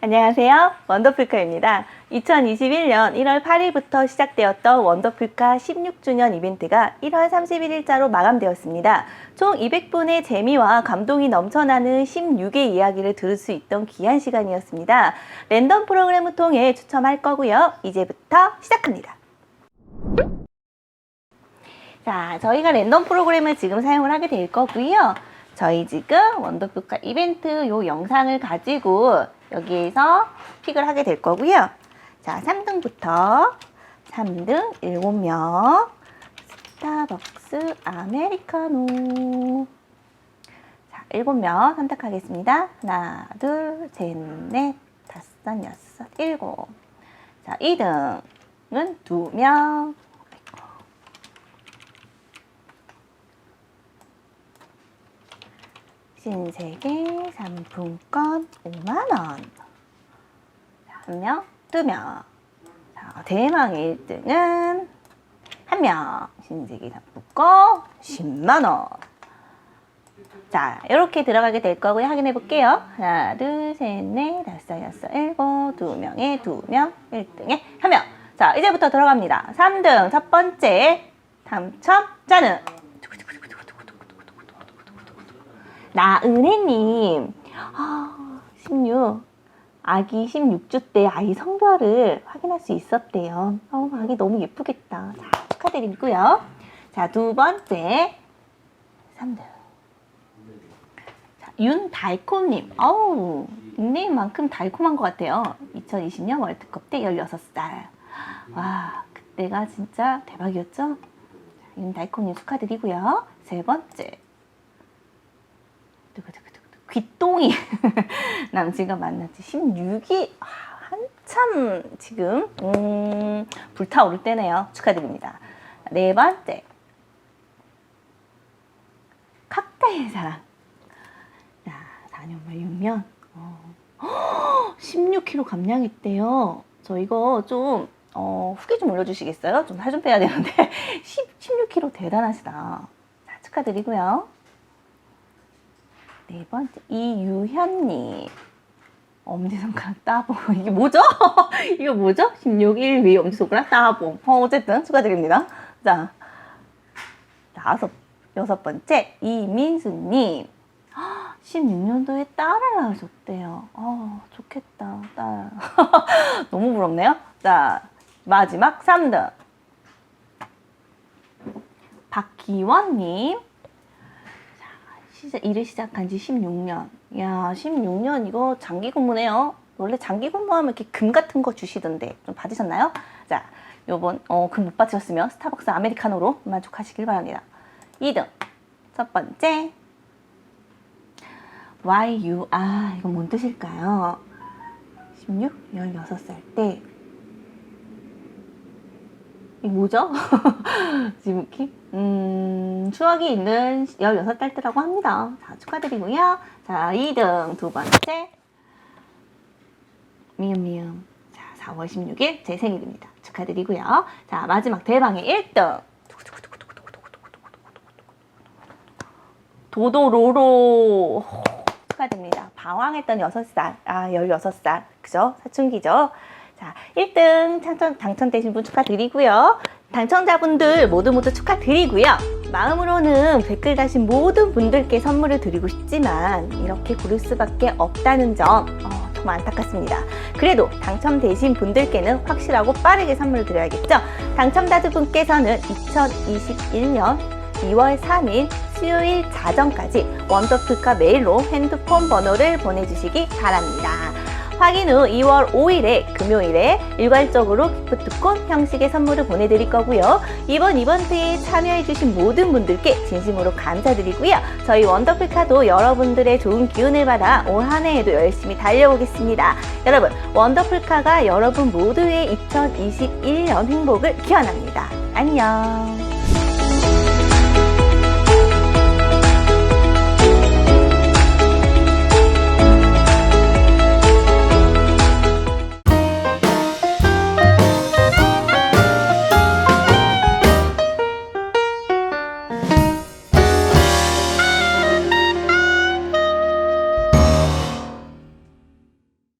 안녕하세요. 원더풀카입니다. 2021년 1월 8일부터 시작되었던 원더풀카 16주년 이벤트가 1월 31일자로 마감되었습니다. 총 200분의 재미와 감동이 넘쳐나는 16의 이야기를 들을 수 있던 귀한 시간이었습니다. 랜덤 프로그램을 통해 추첨할 거고요. 이제부터 시작합니다. 자, 저희가 랜덤 프로그램을 지금 사용을 하게 될 거고요. 저희 지금 원더풀카 이벤트 요 영상을 가지고 여기에서 픽을 하게 될 거고요. 자, 3등부터 3등 7명 스타벅스 아메리카노 자, 7명 선택하겠습니다. 하나, 둘, 셋, 넷, 다섯, 여섯, 일곱 자, 2등은 2명 신세계 상품권 5만원. 한 명, 두 명. 자, 대망 1등은 한 명. 신세계 상품권 10만원. 자, 이렇게 들어가게 될 거고요. 확인해 볼게요. 하나, 둘, 셋, 넷, 다섯, 여섯, 일곱, 두 명에 두 명, 1등에 한 명. 자, 이제부터 들어갑니다. 3등 첫 번째 당첨자는 나은혜님, 아, 16. 아기 16주 때 아이 성별을 확인할 수 있었대요. 어, 아기 너무 예쁘겠다. 자, 축하드리고요. 자, 두 번째. 3등. 자, 윤달콤님. 어우, 닉네임만큼 달콤한 것 같아요. 2020년 월드컵 때 16살. 와, 그때가 진짜 대박이었죠? 자, 윤달콤님 축하드리고요. 세 번째. 귀똥이 남친과 만났지. 16이 아, 한참 지금 음, 불타오를 때네요. 축하드립니다. 네 번째. 칵테일 사랑. 자 4년 말 6년 어. 16kg 감량했대요. 저 이거 좀 어, 후기 좀 올려주시겠어요? 좀 살 좀 빼야 되는데. 10, 16kg 대단하시다. 자, 축하드리고요 네 번째 이유현님. 엄지손가락 따봉. 이게 뭐죠? 이거 뭐죠? 16일 위 엄지손가락 따봉. 어, 어쨌든 축하드립니다. 자 다섯 여섯 번째 이민수님. 16년도에 딸을 낳으셨대요. 어, 좋겠다 딸. 너무 부럽네요. 자 마지막 3등. 박기원님 시작, 일을 시작한 지 16년. 야, 16년 이거 장기 근무네요. 원래 장기 근무하면 이렇게 금 같은 거 주시던데 좀 받으셨나요? 자, 요번 어, 금 못 받으셨으면 스타벅스 아메리카노로 만족하시길 바랍니다. 2등. 첫 번째. YU. 아, 이건 뭔 뜻일까요? 16? 16살 때. 이 뭐죠? 이렇게 음, 추억이 있는 16달 때라고 합니다. 자, 축하드리고요. 자, 2등 두 번째 미음미음 자, 4월 16일 제 생일입니다. 축하드리고요. 자, 마지막 대방의 1등 도도로로 축하드립니다. 방황했던 6살, 아, 16살. 그죠? 사춘기죠? 자, 1등 당첨, 당첨되신 분 축하드리고요. 당첨자분들 모두 모두 축하드리고요. 마음으로는 댓글 다신 모든 분들께 선물을 드리고 싶지만 이렇게 고를 수밖에 없다는 점 어, 정말 안타깝습니다. 그래도 당첨되신 분들께는 확실하고 빠르게 선물을 드려야겠죠. 당첨자들 분께서는 2021년 2월 3일 수요일 자정까지 원더풀카 메일로 핸드폰 번호를 보내주시기 바랍니다. 확인 후 2월 5일에 금요일에 일괄적으로 기프트콘 형식의 선물을 보내드릴 거고요. 이번 이벤트에 참여해주신 모든 분들께 진심으로 감사드리고요. 저희 원더풀 카도 여러분들의 좋은 기운을 받아 올 한 해에도 열심히 달려오겠습니다. 여러분, 원더풀 카가 여러분 모두의 2021년 행복을 기원합니다. 안녕.